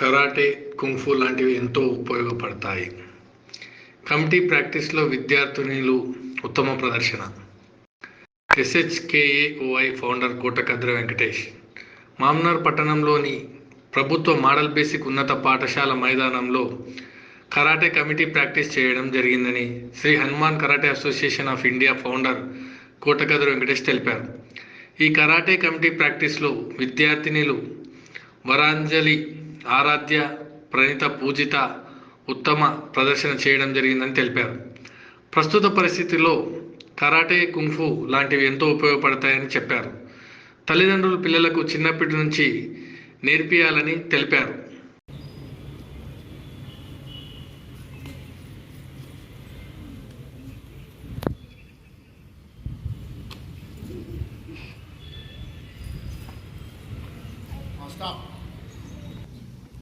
Karate kung fu లాంటివి ఎంతో ఉపయోగపడతాయి. కమిటీ ప్రాక్టీస్లో విద్యార్థినులు ఉత్తమ ప్రదర్శన. SHKAOI founder Kotakadra Venkatesh. Mamnoor పట్టణంలోని ప్రభుత్వ మోడల్ బేసిక్ ఉన్నత పాఠశాల మైదానంలో కరాటే కమిటీ ప్రాక్టీస్ చేయడం జరిగిందని Shri Hanuman karate association of India founder Kotakadra Venkatesh తెలిపారు. ఈ కరాటే కమిటీ ప్రాక్టీస్లో విద్యార్థినిలు వరాంజలి ఆరాధ్య ప్రణీత పూజిత ఉత్తమ ప్రదర్శన చేయడం జరిగిందని తెలిపారు. ప్రస్తుత పరిస్థితిలో కరాటే కుంఫు లాంటివి ఎంతో ఉపయోగపడతాయని చెప్పారు. తల్లిదండ్రులు పిల్లలకు చిన్నప్పటి నుంచి నేర్పియాలని తెలిపారు. Stop.